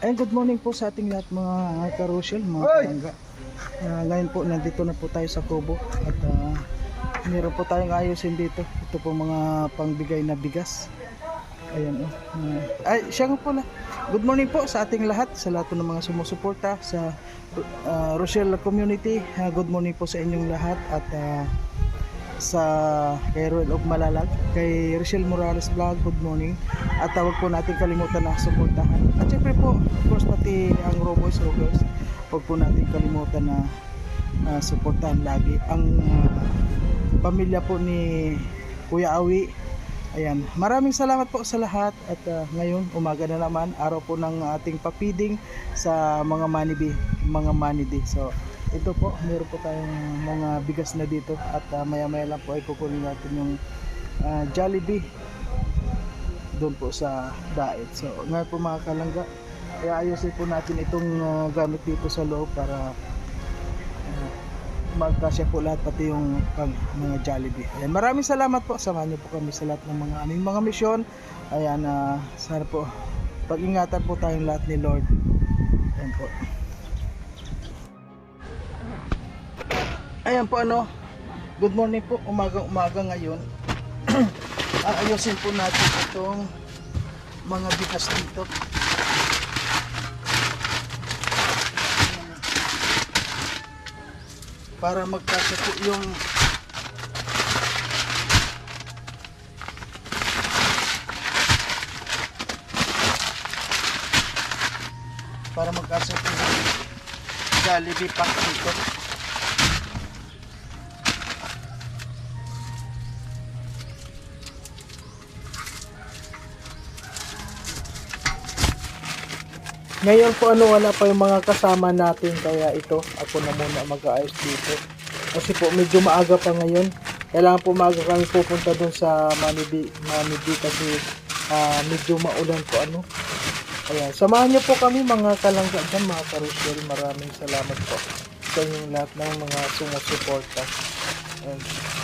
Ayun, good morning po sa ating lahat mga karosyel, mga kalangga. Ah, ngayon po, nandito na po tayo sa Kubo at ah, meron po tayong ayusin dito. Ito po mga pangbigay na bigas. Ayan oh. Ah, ay, siya nga pala. Good morning po sa ating lahat, sa lahat po ng mga sumusuporta sa ah, Rochelle community. Ah, good morning po sa inyong lahat at ah, sa kay of Malalag, kay Rochelle Morales Vlog, good morning. At tawag po natin kalimutan na suportahan. At syempre po, of course, pati ang Roboys Roboys, huwag po natin kalimutan na ah, suportahan lagi. Ang ah, pamilya po ni Kuya Awi, ayan. Maraming salamat po sa lahat at ah, ngayon, umaga na naman, araw po ng ating papiding sa mga manibi, mga manidi. So, ito po, meron po tayong mga bigas na dito at ah, maya-maya lang po ay kukunin natin yung ah, Jollibee doon po sa Daet. So, ngayon po mga kalangga, kaya ayusin po natin itong ah, gamit dito sa loob para ah, magkasya po lahat pati yung pang mga Jollibee. Ayan, maraming salamat po. Samahan niyo po kami sa lahat ng mga aming mga misyon. Ayan, ah, sana po pag-ingatan po tayong lahat ni Lord. Ayan po. Ayan po ano. Good morning po. Umagang umaga ngayon. Aayusin po natin itong mga bigas dito. Para magkasya po yung para magkasya po yung Jollibee pack dito. Ngayon po ano wala pa yung mga kasama natin kaya ito ako na muna mag-aayos dito. Kasi po medyo maaga pa ngayon. Kailangan po maaga kami pupunta dun sa Manibi, Manibi kasi ah, medyo maulan po ano. Ayan, samahan niyo po kami mga kalangga dyan, mga karusyel. Maraming salamat po sa inyong lahat ng mga sumusuporta. Ayan.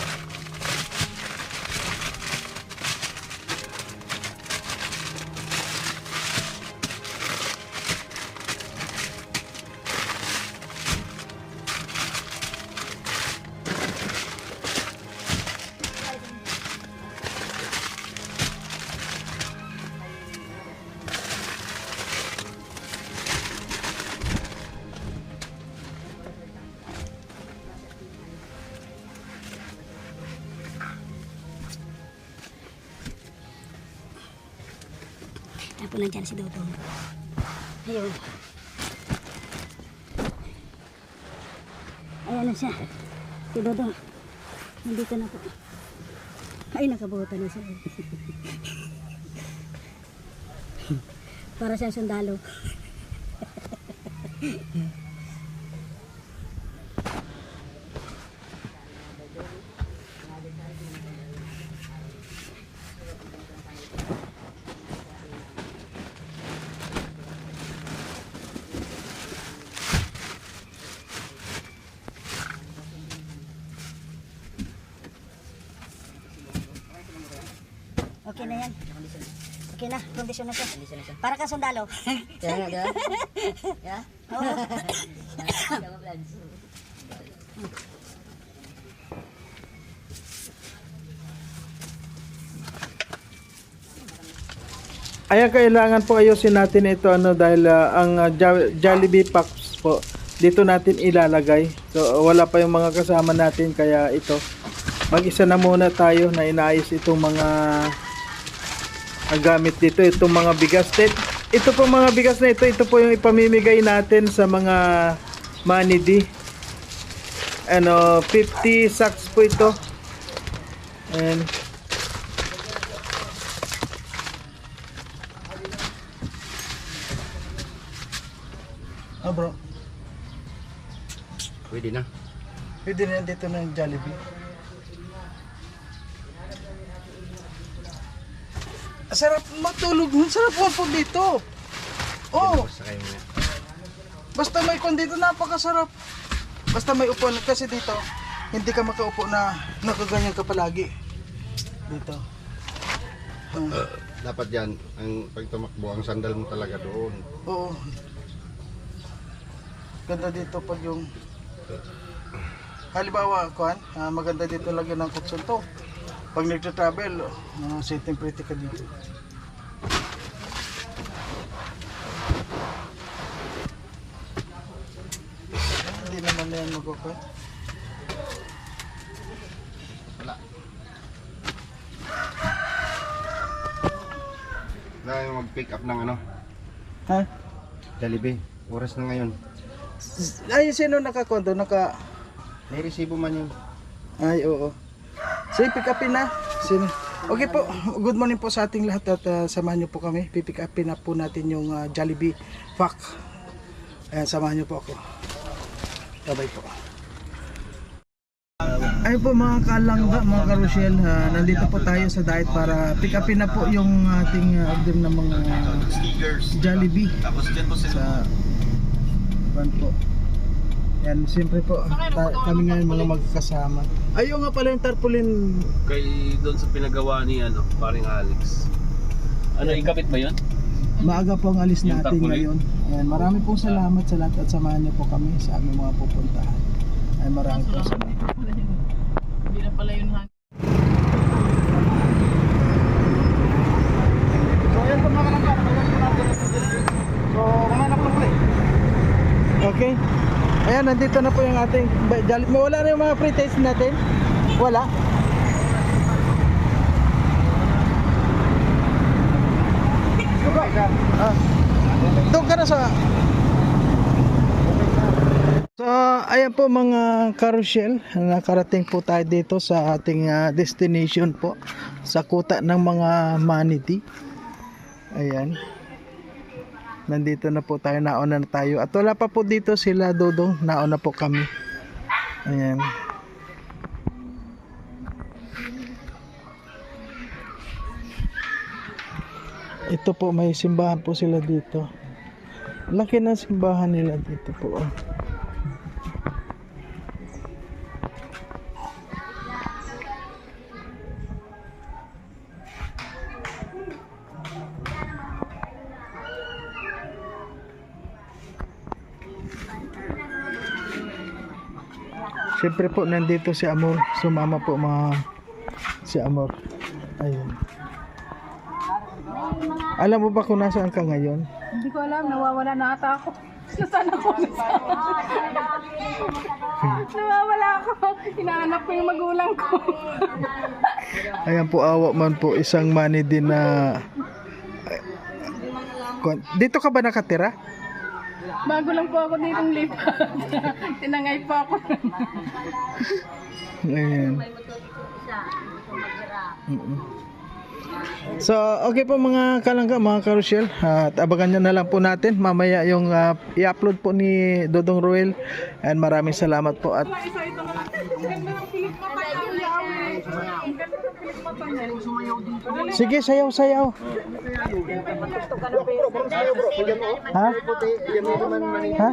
Po nandiyan si Dodong. Ayun. Ayan na siya. Si Dodong. Nandito na po. Ay, nakabuta na siya. Para siyang sundalo. Okay na yan. Okay na, kondisyon na siya. Para kang sundalo. Kaya nga, diba? Yeah? Oo. Ayan, kailangan po ayusin natin ito ano dahil ah, ang Jo- Jollibee packs po dito natin ilalagay. So wala pa yung mga kasama natin kaya ito mag-isa na muna tayo na inaayos itong mga ah, gamit dito, itong mga bigas. Ito, ito po mga bigas na ito, ito po yung ipamimigay natin sa mga manidi. Ano, 50 sacks po ito. And Ah bro, Pwede na. pwede na dito ng Jollibee. Sarap matulog. Sarap po dito. Oh, Basta may kon dito napakasarap. Basta may upuan kasi dito hindi ka makaupo na nakaganyan ka palagi. Dito. Hmm. dapat yan, ang pag tumakbo, ang sandal mo talaga doon. Oo. Ganda dito pag yung halimbawa, kuan, ah, maganda dito lagyan ng kutsunto. Pag nagtra-travel, uh, setting pretty ka dito. Hindi naman na yan magkukuha. Dahil mag-pick up ng ano, Ha? Jollibee. Oras na ngayon. Ay, sino nakakonto? Naka... May resibo man yun. Ay, oo. Sige, pick upin na. Sino? Okay po, good morning po sa ating lahat at uh, samahan niyo po kami. Pipick upin na po natin yung uh, Jollibee pack. Ayan, samahan niyo po ako. Bye-bye po. Ay po mga kalangga, mga karusyel, ah, nandito po tayo sa diet para pick upin na po yung ating uh, order ng mga Jollibee sa van po. Yan, siyempre po, ta- kami ngayon mga magkasama. Ayun nga pala yung tarpaulin kay doon sa pinagawa ni ano, paring Alex. Ano, ikabit ba 'yon? Maaga po ang alis Yung natin tarpaulin? ngayon. Ayan, marami pong salamat sa lahat at samahan niyo po kami sa aming mga pupuntahan. Ay marami po salamat. Hindi na pala yun So ayan po mga kalangga, So kumain na po na Okay. Ayan, nandito na po yung ating Jollibee. Wala na yung mga pre-taste natin? Wala? Ah. Doon ka na sa So, ayan po mga carousel, nakarating po tayo dito sa ating ah, destination po sa kuta ng mga manatee. Ayan. Nandito na po tayo, nauna na tayo. At wala pa po dito sila Dodong, nauna po kami. Ayan. Ito po, may simbahan po sila dito. Laki ng simbahan nila dito po. oh. Siyempre po nandito si Amor. Sumama po mga si Amor. Ayun. Alam mo ba kung nasaan ka ngayon? Hindi ko alam, nawawala na ata ako. Nasaan ako? nawawala ako. Hinahanap ko yung magulang ko. Ayan po awa man po isang mani din na Kwan- dito ka ba nakatira? Bago lang po ako ditong lipat. Tinangay po ako. Ayan. Mm-mm. So, okay po mga kalangga, mga karusyel. At abangan nyo na lang po natin mamaya yung ah, i-upload po ni Dodong Ruel. And maraming salamat po at Sige, sayaw, sayaw. Ha? Ha?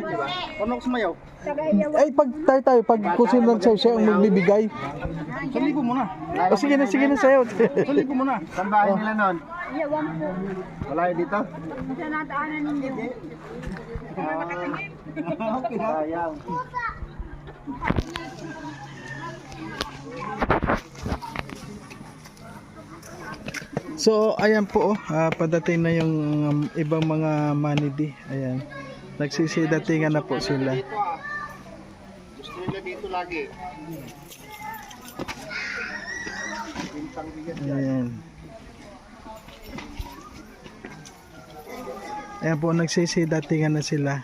Ay, pag tayo tayo, pag kusin lang sayaw, siya ang magbibigay. Salibo mo na. O sige na, sige na, sayaw. Salibo mo na. Saan bahay nila nun? Wala yun dito? Okay na. Sayang. So, ayan po, oh, ah, padating na yung um, ibang mga manidi. Ayan. Nagsisidatingan na po sila. Gusto nila dito lagi. Ayan. Ayan po, nagsisidatingan na sila.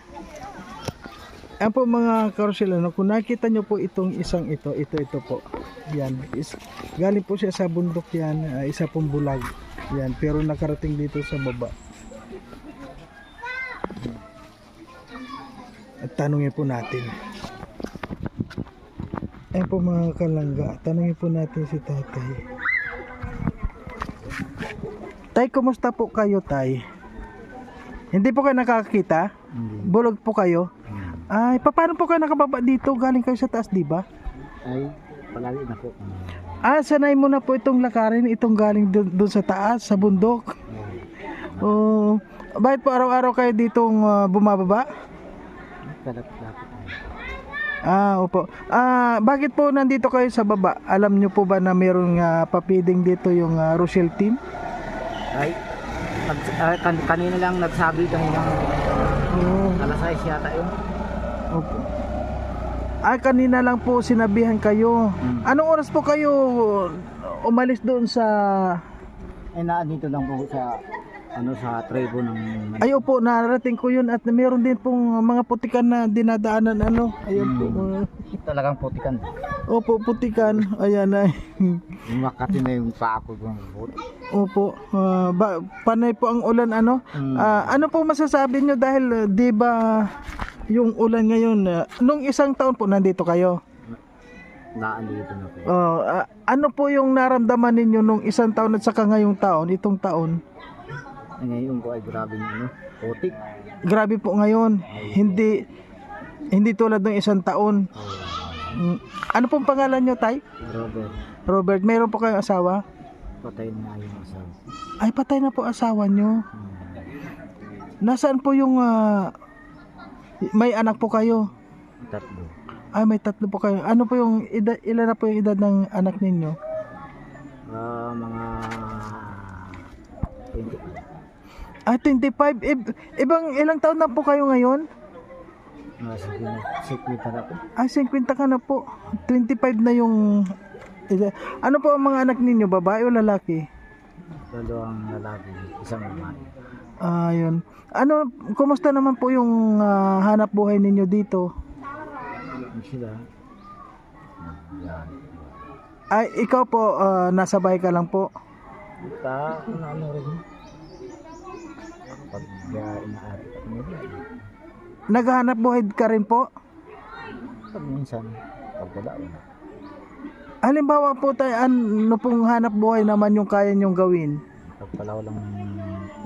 Ayan po mga karusel, ano, kung nakita nyo po itong isang ito, ito, ito po. Yan. Is, galing po siya sa bundok yan, ah, isa pong bulag. Yan, pero nakarating dito sa baba. At tanungin po natin. Ayan po mga kalangga, tanungin po natin si tatay. Tay, kumusta po kayo, Tay? Hindi po kayo nakakakita? Bulog po kayo? Ay, pa- paano po kayo nakababa dito? Galing kayo sa taas, di ba? Ay, palagi na po. Ah, sanay mo na po itong lakarin, itong galing doon sa taas, sa bundok. Oh, bakit po araw-araw kayo ditong ah, bumababa? Kalap-lapit. Ah, opo. Ah, bakit po nandito kayo sa baba? Alam niyo po ba na mayroong ah, papiding dito yung ah, Rochelle team? Ay, nag- ah, kan- kanina lang nagsabi kanina Oo. alas 6 yata yun. Opo. Ah, kanina lang po sinabihan kayo. Hmm. Anong oras po kayo umalis doon sa... Ay na dito lang po sa ano sa trebo ng Ay, opo, narating ko yun at mayroon din pong mga putikan na dinadaanan, ano. Ayun po. Hmm. mga- talagang putikan. opo, putikan. Ayan ay. Makati na yung paa ko ng buti. opo. ah, ba, panay po ang ulan, ano. Hmm. Ah, ano po masasabi nyo dahil uh, di ba yung ulan ngayon, uh, nung isang taon po nandito kayo. Naandito na po. Oh, ah, ano po yung naramdaman ninyo nung isang taon at saka ngayong taon, itong taon? Ay, ngayon ko ay grabe ano, putik. Grabe po ngayon. Hindi hindi tulad ng isang taon. Mm, Ano pong pangalan nyo, Tay? Robert, Robert, mayroon po kayong asawa? patay na yung asawa. Ay, patay na po asawa nyo. Hmm. Nasaan po yung ah, may anak po kayo? Tatlo. Ay, may tatlo po kayo. Ano po yung edad, ilan na po yung edad ng anak ninyo? Ah, mga 20. Ah, 25. Ib- ibang ilang taon na po kayo ngayon? Mga sikwita na po. Ah, 50 ka na po. 25 na yung. Ano po ang mga anak ninyo, babae o lalaki? Dalawang lalaki, isang babae. Ah, yun. Ano, kumusta naman po yung ah, hanap buhay ninyo dito? Yung sila, yan. Ay, ikaw po, ah, nasa bahay ka lang po. Ta, ano, ano rin. Uh, inaari nila. Naghahanap buhay ka rin po? Pag minsan, pag wala, wala. Halimbawa po tayo, ano pong hanap buhay naman yung kaya nyong gawin? Pag palaw lang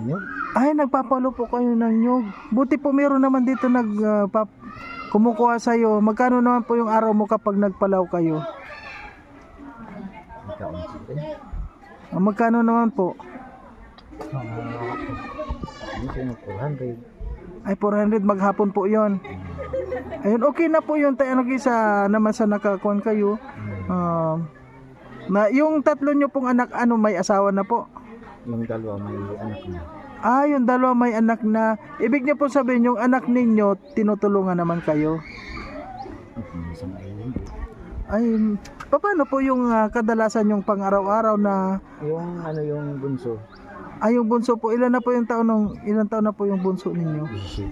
inyo, Ay, nagpapalo po kayo ng nyug. Buti po meron naman dito nag ah, pap- kumukuha sa'yo. Magkano naman po yung araw mo kapag nagpalaw kayo? Ah, magkano naman po? Mga, minsan yung 400. Ay, 400 maghapon po yon. Ayun, okay na po yun. Tayo ano sa naman sa nakakuan kayo. Ah, na, yung tatlo nyo pong anak, ano, may asawa na po? Yung dalawa may anak na. Ah, yung dalawa may anak na. Ibig niyo po sabihin, yung anak ninyo, tinutulungan naman kayo. Minsan ay paano po yung ah, kadalasan yung pang-araw-araw na Yung ano yung bunso, ay yung bunso po, ilan na po yung taon nung ilan taon na po yung bunso ninyo? isip.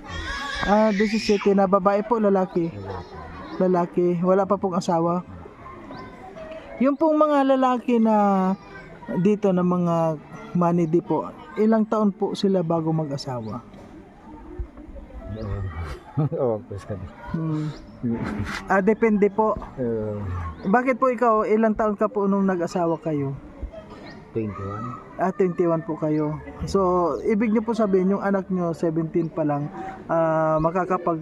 Ah, 17 na babae po, lalaki. Lalaki, wala pa pong asawa. Yung pong mga lalaki na dito na mga manidi po, ilang taon po sila bago mag-asawa? Oo. Ka Hmm. Ah, depende po. Uh, Bakit po ikaw, ilang taon ka po nung nag-asawa kayo? 21. Ah, 21 po kayo. So, ibig niyo po sabihin, yung anak niyo, 17 pa lang, ah, makakapag,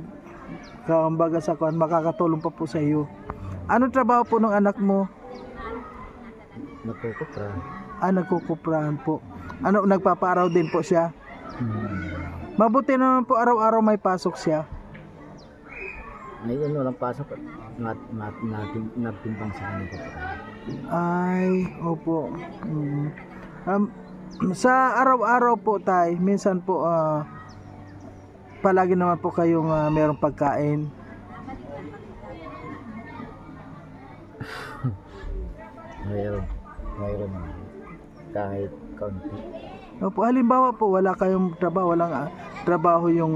kumbaga sa kuan, makakatulong pa po sa iyo. Anong trabaho po ng anak mo? Nagkukupra. Ah, nagkukuprahan po. Ano, nagpapaaraw din po siya? Hmm. Mabuti naman po araw-araw may pasok siya. Ngayon walang pasok at nat, nat, natin, nagtimbang sa kanila. Ay, opo. Mm. Um, sa araw-araw po tay, minsan po ah, palagi naman po kayong ah, merong pagkain. Ngayon, ngayon kahit kaunti. Opo, halimbawa po wala kayong trabaho, walang ah, trabaho yung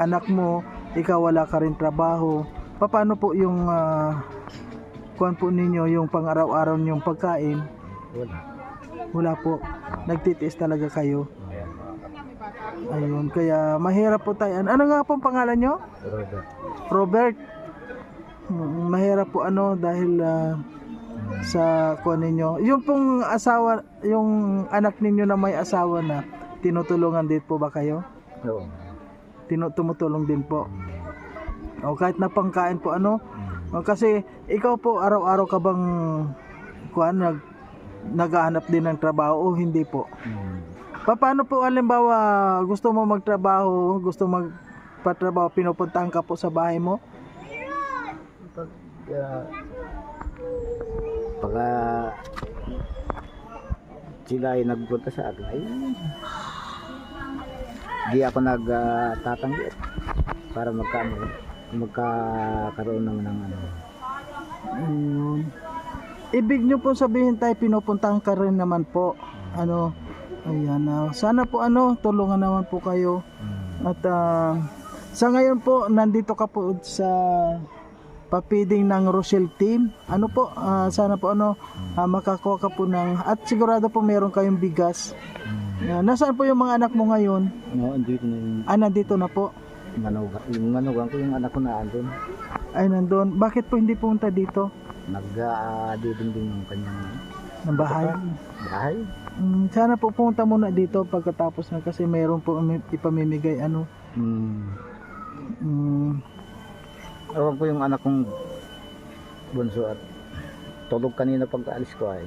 anak mo, ikaw wala ka rin trabaho. Paano po yung ah, kuwan po ninyo yung pang-araw-araw ninyong pagkain? Wala. Wala po. Nagtitiis talaga kayo. Ayun, kaya mahirap po tayo. Ano nga pong pangalan nyo? Robert. Robert. Mm, Mahirap po ano dahil ah, sa kuwan ninyo. Yung pong asawa, yung anak ninyo na may asawa na, tinutulungan din po ba kayo? Oo. Tinu tumutulong din po. O kahit na pangkain po ano? O, kasi ikaw po araw-araw ka bang kuan nag naghahanap din ng trabaho o hindi po? Hmm. Pa- Paano po halimbawa gusto mo magtrabaho, gusto magpatrabaho, pinupuntahan ka po sa bahay mo? Pag, ah, pag ah, sila ay nagpunta sa akin, ay di ako nagtatanggi para magka, magkakaroon naman ng ano. Ayun. Ibig nyo po sabihin tayo pinupuntahan ka rin naman po. Ano, ayan na. Sana po ano, tulungan naman po kayo. At ah, sa ngayon po, nandito ka po sa papiding ng Rochelle team. Ano po, ah, sana po ano, ah, makakuha ka po ng, at sigurado po meron kayong bigas. Ah, nasaan po yung mga anak mo ngayon? No, andito na yung Ah, nandito na po. Manugang. Yung manugang ko, yung anak ko na andun. Ay, nandun. Bakit po hindi pumunta dito? Nag-diding yung kanyang Ng bahay? bahay. Mm, sana po pumunta muna dito pagkatapos na kasi meron po imi- ipamimigay ano. Hmm. Mm, Ewan ko yung anak kong bunso at tulog kanina pagkaalis ko ay.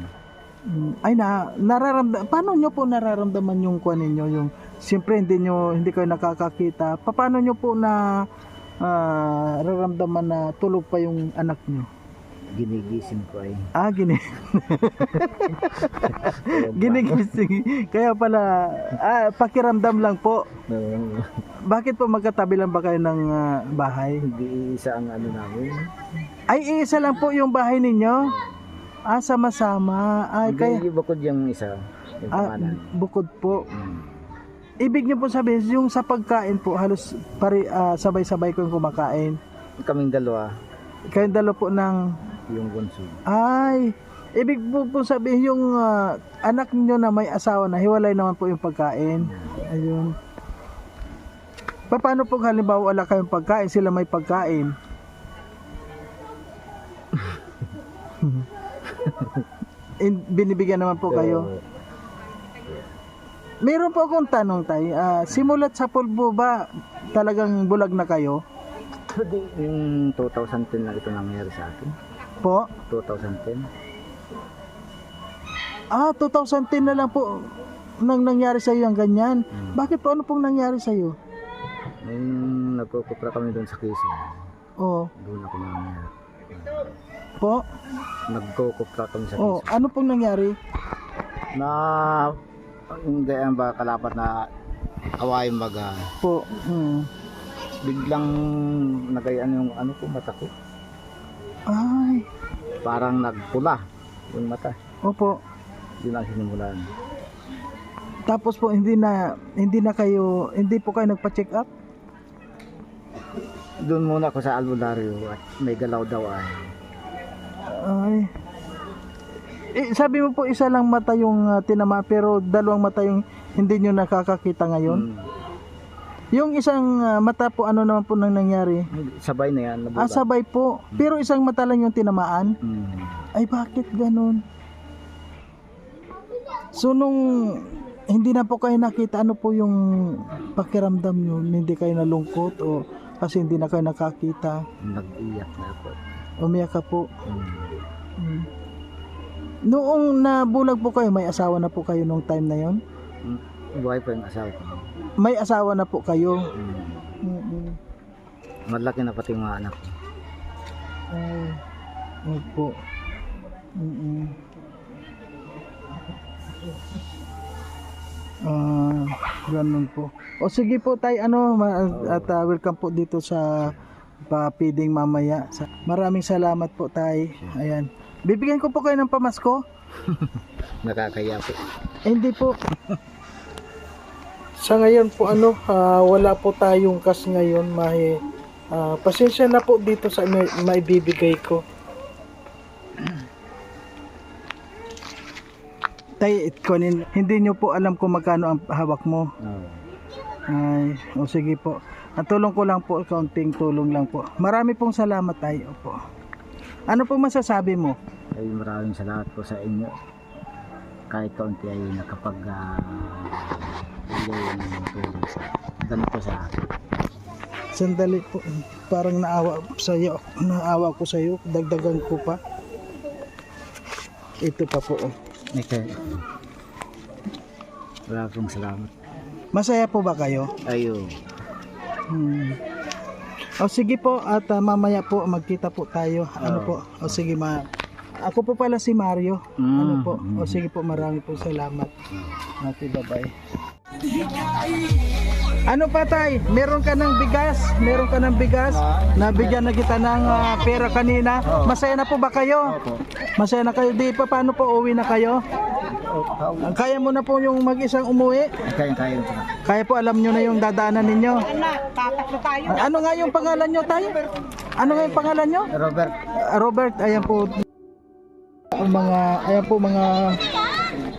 mm, ay na nararamdam paano nyo po nararamdaman yung kuan ninyo yung siyempre hindi nyo hindi kayo nakakakita. Pa- Paano nyo po na ah, nararamdaman na tulog pa yung anak nyo? Ginigising ko ay. Ah, gini ginigising. Kaya pala ah, pakiramdam lang po. Uh, Bakit po magkatabi lang ba kayo ng ah, bahay? hindi isa ang ano namin. Ay, isa lang po yung bahay ninyo. Ah, sama-sama. Ay, Hindi kaya, bukod yung isa. Yung ah, bukod po. Hmm. Ibig niyo po sabihin, yung sa pagkain po, halos pari, ah, sabay-sabay kong kumakain. Kaming dalawa, Kayong dalo po ng, yung bunso. ay, ibig po, po sabihin, yung ah, anak niyo na may asawa na, hiwalay naman po yung pagkain. Ayun. Pa- Paano po halimbawa wala kayong pagkain, sila may pagkain? In, binibigyan naman po kayo. Meron po akong tanong tay. Ah, simulat sa pulbo ba talagang bulag na kayo? Yung 2010 na ito nangyari sa akin. Po? 2010. Ah, 2010 na lang po nang nangyari sa iyo ang ganyan. Bakit po ano pong nangyari sa iyo? Nung nagkukupra kami doon sa Quezon, Oh, doon ako nangyari. po. Nagkukupra kami sa Oh, Quezon. ano pong nangyari? Na hindi ang ba kalapat na awayin baga. Po. Hmm. Biglang nagayaan yung ano ko mata ko. Ay, Parang nagpula yung mata. opo. Yun ang sinimulan. Tapos po hindi na hindi na kayo hindi po kayo nagpa-check up? Doon muna ako sa albularyo at may galaw daw ay. Ay. Eh, sabi mo po isa lang mata yung ah, tinama pero dalawang mata yung hindi nyo nakakakita ngayon. Hmm. Yung isang ah, mata po ano naman po nang nangyari? Sabay na yan. Ah, Nabulag. sabay po. Pero isang mata lang yung tinamaan. Hmm. Ay, bakit ganun? So, nung hindi na po kayo nakita, ano po yung pakiramdam nyo? Hindi kayo nalungkot o kasi hindi na kayo nakakita? Nag-iyak na ako. Umiyak ka po. Hmm. Mm. Noong nabulag po kayo, may asawa na po kayo nung time na yon? Hmm. Buhay pa yung asawa ko. May asawa na po kayo? Hmm. Mm-mm. Malaki na pati yung mga anak ko. Ay, opo. Mm-mm. Ah, ganun po. O sige po tay, ano, ma- at ah, welcome po dito sa papiding mamaya. Sa- Maraming salamat po tay. Ayan. Bibigyan ko po kayo ng pamasko? Nakakaya po. Eh, hindi po. Sa ngayon po ano, ah, wala po tayong kas ngayon, mahi. ah, pasensya na po dito sa may, maibibigay ko. Tay, kunin, hindi nyo po alam kung magkano ang hawak mo. Oh. Ay, o sige po. Ang tulong ko lang po, kaunting tulong lang po. Marami pong salamat tayo po. Ano po masasabi mo? Ay maraming salamat po sa inyo. Kahit kaunti ay nakapag uh, ng tulong sa ganito sa akin. Sandali po, parang naawa sa iyo, naawa ko sa iyo, dagdagan ko pa. Ito pa po. oh. Okay. Wala pong salamat. Masaya po ba kayo? Ayo. Hmm. O sige po at ah, mamaya po magkita po tayo. Ano po? O sige ma Ako po pala si Mario. Ano po? O sige po marami po salamat. Okay, bye-bye. Ano pa tay? Meron ka ng bigas? Meron ka ng bigas? Nabigyan na kita ng ah, pera kanina. Masaya na po ba kayo? Masaya na kayo? Di pa paano po uwi na kayo? Kaya mo na po yung mag-isang umuwi? Kaya kaya. Kaya po alam nyo na yung dadaanan ninyo. Ano nga yung pangalan nyo tayo? Ano nga yung pangalan nyo? Robert, Ah, Robert, ayan po ang mga ayan po mga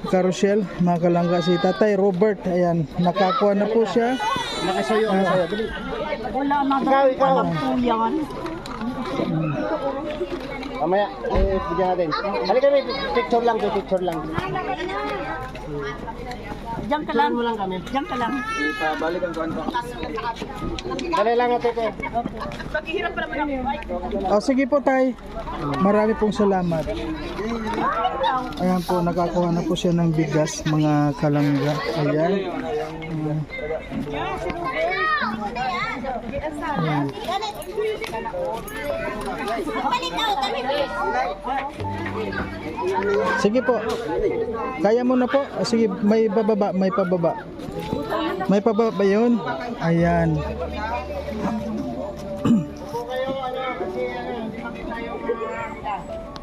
carousel, mga kalangga si Tatay Robert, ayan, nakakuha na po siya. nakasayo ako sa'yo. Dali. Wala na daw. Alam po yan. Mamaya, eh, bigyan natin. Halika kami, picture lang, picture lang. Diyan ka lang. Diyan ka lang. Dali lang natin ito. O sige po tay, marami pong salamat. Ayan po, nakakuha na po siya ng bigas, mga kalangga. Ayan. Mm. Ayan. Sige po. Kaya mo na po. Sige, may bababa, may pababa. May pababa ba yun? Ayan.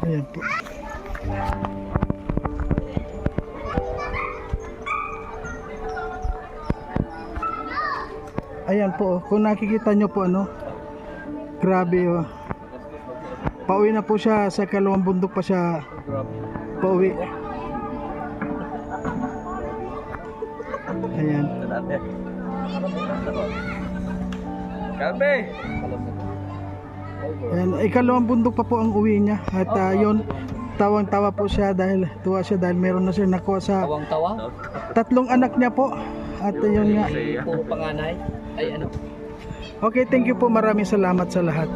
Ayan po. Ayan po, kung nakikita nyo po ano, grabe oh. Pauwi na po siya sa kalawang bundok pa siya pauwi. Ayan. Ayan, ikalawang bundok pa po ang uwi niya at ah, yun tawang-tawa po siya dahil tuwa siya dahil meron na siya nakuha sa tawa? tatlong anak niya po at yun nga Puro panganay? Ay ano? okay thank you po maraming salamat sa lahat